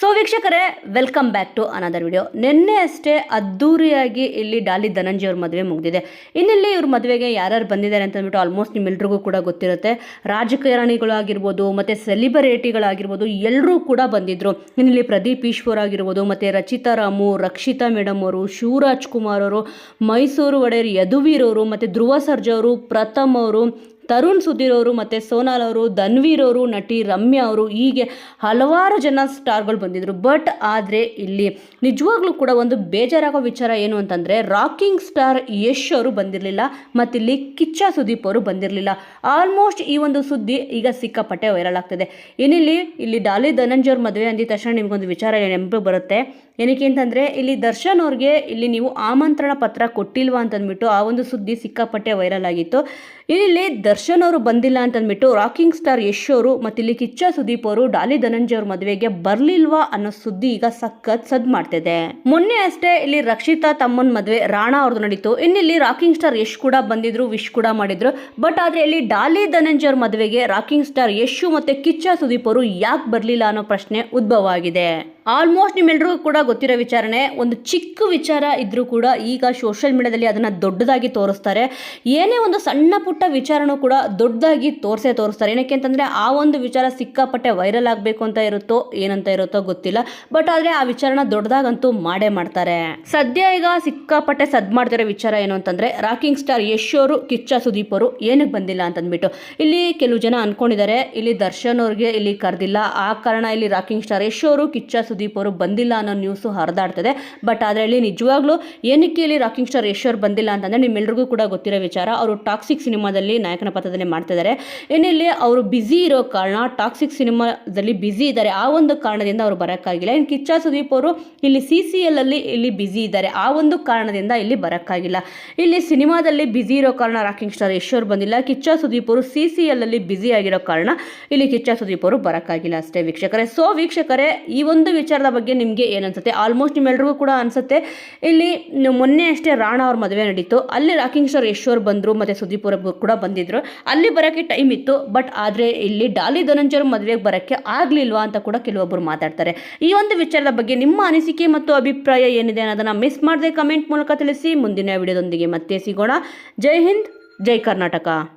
So ವೀಕ್ಷಕರೇ welcome back to another video ನಿನ್ನೆ ಅಷ್ಟೇ ಅದ್ದೂರಿಯಾಗಿ ಇಲ್ಲಿ ಡಾಲಿ ಧನಂಜಯ ಅವ್ರ ಮದುವೆ ಮುಗಿದಿದೆ. ಇನ್ನಿಲ್ಲಿ ಇವ್ರ ಮದುವೆಗೆ ಯಾರ್ಯಾರು ಬಂದಿದ್ದಾರೆ ಅಂತ ಅಂದ್ಬಿಟ್ಟು ಆಲ್ಮೋಸ್ಟ್ ನಿಮ್ಮೆಲ್ರಿಗೂ ಕೂಡ ಗೊತ್ತಿರುತ್ತೆ. ರಾಜಕಾರಣಿಗಳಾಗಿರ್ಬೋದು ಮತ್ತು ಸೆಲಿಬ್ರಿಟಿಗಳಾಗಿರ್ಬೋದು ಎಲ್ಲರೂ ಕೂಡ ಬಂದಿದ್ದರು ಇನ್ನಿಲ್ಲಿ ಪ್ರದೀಪ್ ಈಶ್ವರ್ ಆಗಿರ್ಬೋದು, ಮತ್ತು ರಚಿತಾ ರಾಮು, ರಕ್ಷಿತಾ ಮೇಡಮ್ ಅವರು, ಶಿವರಾಜ್ ಕುಮಾರ್ ಅವರು, ಮೈಸೂರು ಒಡೆಯರ್ ಯದುವೀರ್ ಅವರು, ಮತ್ತು ಧ್ರುವ ಸರ್ಜವರು ಪ್ರಥಮ್ ಅವರು ತರುಣ್ ಸುಧೀರ್ ಅವರು ಮತ್ತು ಸೋನಾಲ್ ಅವರು, ಧನ್ವೀರ್ ಅವರು, ನಟಿ ರಮ್ಯಾ ಅವರು ಹೀಗೆ ಹಲವಾರು ಜನ ಸ್ಟಾರ್ಗಳು ಬಂದಿದ್ದರು ಬಟ್ ಆದರೆ ಇಲ್ಲಿ ನಿಜವಾಗ್ಲೂ ಕೂಡ ಒಂದು ಬೇಜಾರಾಗೋ ವಿಚಾರ ಏನು ಅಂತಂದರೆ, ರಾಕಿಂಗ್ ಸ್ಟಾರ್ ಯಶ್ ಅವರು ಬಂದಿರಲಿಲ್ಲ ಮತ್ತಿಲ್ಲಿ ಕಿಚ್ಚ ಸುದೀಪ್ ಅವರು ಬಂದಿರಲಿಲ್ಲ. ಆಲ್ಮೋಸ್ಟ್ ಈ ಒಂದು ಸುದ್ದಿ ಈಗ ಸಿಕ್ಕಾಪಟ್ಟೆ ವೈರಲ್ ಆಗ್ತಿದೆ. ಏನಿಲ್ಲಿ, ಇಲ್ಲಿ ಡಾಲಿ ಧನಂಜಯವ್ರ ಮದುವೆ ಅಂದಿದ ತಕ್ಷಣ ನಿಮಗೊಂದು ವಿಚಾರ ನೆನಪು ಬರುತ್ತೆ. ಏನಕ್ಕೆ ಅಂತಂದರೆ, ಇಲ್ಲಿ ದರ್ಶನ್ ಅವ್ರಿಗೆ ಇಲ್ಲಿ ನೀವು ಆಮಂತ್ರಣ ಪತ್ರ ಕೊಟ್ಟಿಲ್ವಾ ಅಂತಂದ್ಬಿಟ್ಟು ಆ ಒಂದು ಸುದ್ದಿ ಸಿಕ್ಕಾಪಟ್ಟೆ ವೈರಲ್ ಆಗಿತ್ತು. ಇಲ್ಲಿ ದರ್ಶನ್ ಅವರು ಬಂದಿಲ್ಲ ಅಂತಂದ್ಬಿಟ್ಟು ರಾಕಿಂಗ್ ಸ್ಟಾರ್ ಯಶ್ ಅವರು ಮತ್ತು ಇಲ್ಲಿ ಕಿಚ್ಚ ಸುದೀಪ್ ಅವರು ಡಾಲಿ ಧನಂಜಯ ಅವ್ರ ಮದುವೆಗೆ ಬರಲಿಲ್ವಾ ಅನ್ನೋ ಸುದ್ದಿ ಈಗ ಸಖತ್ ಸದ್ ಮಾಡ್ತಿದೆ. ಮೊನ್ನೆ ಅಷ್ಟೇ ಇಲ್ಲಿ ರಕ್ಷಿತಾ ತಮ್ಮನ ಮದುವೆ ರಾಣಾ ಅವ್ರದ್ದು ನಡೀತು. ಇನ್ನಿಲ್ಲಿ ರಾಕಿಂಗ್ ಸ್ಟಾರ್ ಯಶ್ ಕೂಡ ಬಂದಿದ್ರು, ವಿಶ್ ಕೂಡ ಮಾಡಿದ್ರು. ಬಟ್ ಆದರೆ ಇಲ್ಲಿ ಡಾಲಿ ಧನಂಜಯ ಅವ್ರ ಮದುವೆಗೆ ರಾಕಿಂಗ್ ಸ್ಟಾರ್ ಯಶು ಮತ್ತು ಕಿಚ್ಚ ಸುದೀಪ್ ಅವರು ಯಾಕೆ ಬರಲಿಲ್ಲ ಅನ್ನೋ ಪ್ರಶ್ನೆ ಉದ್ಭವ ಆಗಿದೆ. ಆಲ್ಮೋಸ್ಟ್ ನಿಮ್ಮೆಲ್ಲರಿಗೂ ಕೂಡ ಗೊತ್ತಿರೋ ವಿಚಾರಣೆ, ಒಂದು ಚಿಕ್ಕ ವಿಚಾರ ಇದ್ದರೂ ಕೂಡ ಈಗ ಸೋಷಿಯಲ್ ಮೀಡಿಯಾದಲ್ಲಿ ಅದನ್ನು ದೊಡ್ಡದಾಗಿ ತೋರಿಸ್ತಾರೆ. ಏನೇ ಒಂದು ಸಣ್ಣ ಪುಟ್ಟ ವಿಚಾರನೂ ಕೂಡ ದೊಡ್ಡದಾಗಿ ತೋರಿಸೇ ತೋರಿಸ್ತಾರೆ. ಏನಕ್ಕೆ ಅಂತಂದರೆ, ಆ ಒಂದು ವಿಚಾರ ಸಿಕ್ಕಾಪಟ್ಟೆ ವೈರಲ್ ಆಗಬೇಕು ಅಂತ ಇರುತ್ತೋ, ಏನಂತ ಇರುತ್ತೋ ಗೊತ್ತಿಲ್ಲ. ಬಟ್ ಆದರೆ ಆ ವಿಚಾರನ ದೊಡ್ಡದಾಗಂತೂ ಮಾಡೇ ಮಾಡ್ತಾರೆ. ಸದ್ಯ ಈಗ ಸಿಕ್ಕಾಪಟ್ಟೆ ಸದ್ ಮಾಡ್ತಿರೋ ವಿಚಾರ ಏನು ಅಂತಂದರೆ, ರಾಕಿಂಗ್ ಸ್ಟಾರ್ ಯಶ್ ಅವರು, ಕಿಚ್ಚ ಸುದೀಪ್ ಅವರು ಏನಕ್ಕೆ ಬಂದಿಲ್ಲ ಅಂತಂದ್ಬಿಟ್ಟು. ಇಲ್ಲಿ ಕೆಲವು ಜನ ಅನ್ಕೊಂಡಿದ್ದಾರೆ, ಇಲ್ಲಿ ದರ್ಶನ್ ಅವ್ರಿಗೆ ಇಲ್ಲಿ ಕರೆದಿಲ್ಲ. ಆ ಕಾರಣ ಇಲ್ಲಿ ರಾಕಿಂಗ್ ಸ್ಟಾರ್ ಯಶ್ ಅವರು, ಕಿಚ್ಚ ಸುದೀಪ್ ಅವರು ಬಂದಿಲ್ಲ ಅನ್ನೋ ನ್ಯೂಸು ಹರಿದಾಡ್ತದೆ. ಬಟ್ ಅದರಲ್ಲಿ ನಿಜವಾಗ್ಲೂ ಏನಕ್ಕೆ ಇಲ್ಲಿ ರಾಕಿಂಗ್ ಸ್ಟಾರ್ ಯಶ್ವರ್ ಬಂದಿಲ್ಲ ಅಂತಂದರೆ ನಿಮ್ಮೆಲ್ರಿಗೂ ಕೂಡ ಗೊತ್ತಿರೋ ವಿಚಾರ. ಅವರು ಟಾಕ್ಸಿಕ್ ಸಿನಿಮಾದಲ್ಲಿ ನಾಯಕನ ಪಾತ್ರದಲ್ಲಿ ಮಾಡ್ತಿದ್ದಾರೆ. ಏನಿಲ್ಲಿ ಅವರು ಬ್ಯುಸಿ ಇರೋ ಕಾರಣ ಟಾಕ್ಸಿಕ್ ಸಿನಿಮಾದಲ್ಲಿ ಬ್ಯುಸಿ ಇದ್ದಾರೆ. ಆ ಒಂದು ಕಾರಣದಿಂದ ಅವರು ಬರೋಕ್ಕಾಗಿಲ್ಲ. ಇನ್ನು ಕಿಚ್ಚ ಸುದೀಪ್ ಅವರು ಇಲ್ಲಿ ಸಿ ಸಿ ಎಲ್ಲಲ್ಲಿ ಇಲ್ಲಿ ಬ್ಯುಸಿ ಇದ್ದಾರೆ. ಆ ಒಂದು ಕಾರಣದಿಂದ ಇಲ್ಲಿ ಬರೋಕ್ಕಾಗಿಲ್ಲ. ಇಲ್ಲಿ ಸಿನಿಮಾದಲ್ಲಿ ಬ್ಯುಸಿ ಇರೋ ಕಾರಣ ರಾಕಿಂಗ್ ಸ್ಟಾರ್ ಯಶ್ವರ್ ಬಂದಿಲ್ಲ. ಕಿಚ್ಚ ಸುದೀಪ್ ಅವರು ಸಿ ಸಿ ಎಲ್ಲಲ್ಲಿ ಬ್ಯುಸಿ ಆಗಿರೋ ಕಾರಣ ಇಲ್ಲಿ ಕಿಚ್ಚ ಸುದೀಪ್ ಅವರು ಬರೋಕ್ಕಾಗಿಲ್ಲ ಅಷ್ಟೇ ವೀಕ್ಷಕರೇ. ಸೊ ವೀಕ್ಷಕರೇ, ಈ ಒಂದು ವಿಚಾರದ ಬಗ್ಗೆ ನಿಮಗೆ ಏನನ್ಸುತ್ತೆ ಆಲ್ಮೋಸ್ಟ್ ನಿಮ್ಮೆಲ್ರಿಗೂ ಕೂಡ ಅನ್ಸುತ್ತೆ. ಇಲ್ಲಿ ಮೊನ್ನೆ ಅಷ್ಟೇ ರಾಣ ಅವ್ರ ಮದುವೆ ನಡೀತು. ಅಲ್ಲಿ ರಾಕಿಂಗ್ ಸ್ಟಾರ್ ಯಶ್ವರ್ ಬಂದರು, ಮತ್ತು ಸುದೀಪ್ ಅವರು ಕೂಡ ಬಂದಿದ್ರು. ಅಲ್ಲಿ ಬರೋಕ್ಕೆ ಟೈಮ್ ಇತ್ತು ಬಟ್ ಆದರೆ ಇಲ್ಲಿ ಡಾಲಿ ಧನಂಜಯ ಮದುವೆಗೆ ಬರೋಕ್ಕೆ ಆಗಲಿಲ್ವಾ ಅಂತ ಕೂಡ ಕೆಲವೊಬ್ಬರು ಮಾತಾಡ್ತಾರೆ. ಈ ಒಂದು ವಿಚಾರದ ಬಗ್ಗೆ ನಿಮ್ಮ ಅನಿಸಿಕೆ ಮತ್ತು ಅಭಿಪ್ರಾಯ ಏನಿದೆ ಅನ್ನೋದನ್ನು ಮಿಸ್ ಮಾಡದೆ ಕಮೆಂಟ್ ಮೂಲಕ ತಿಳಿಸಿ. ಮುಂದಿನ ವಿಡಿಯೋದೊಂದಿಗೆ ಮತ್ತೆ ಸಿಗೋಣ. ಜೈ ಹಿಂದ್, ಜೈ ಕರ್ನಾಟಕ.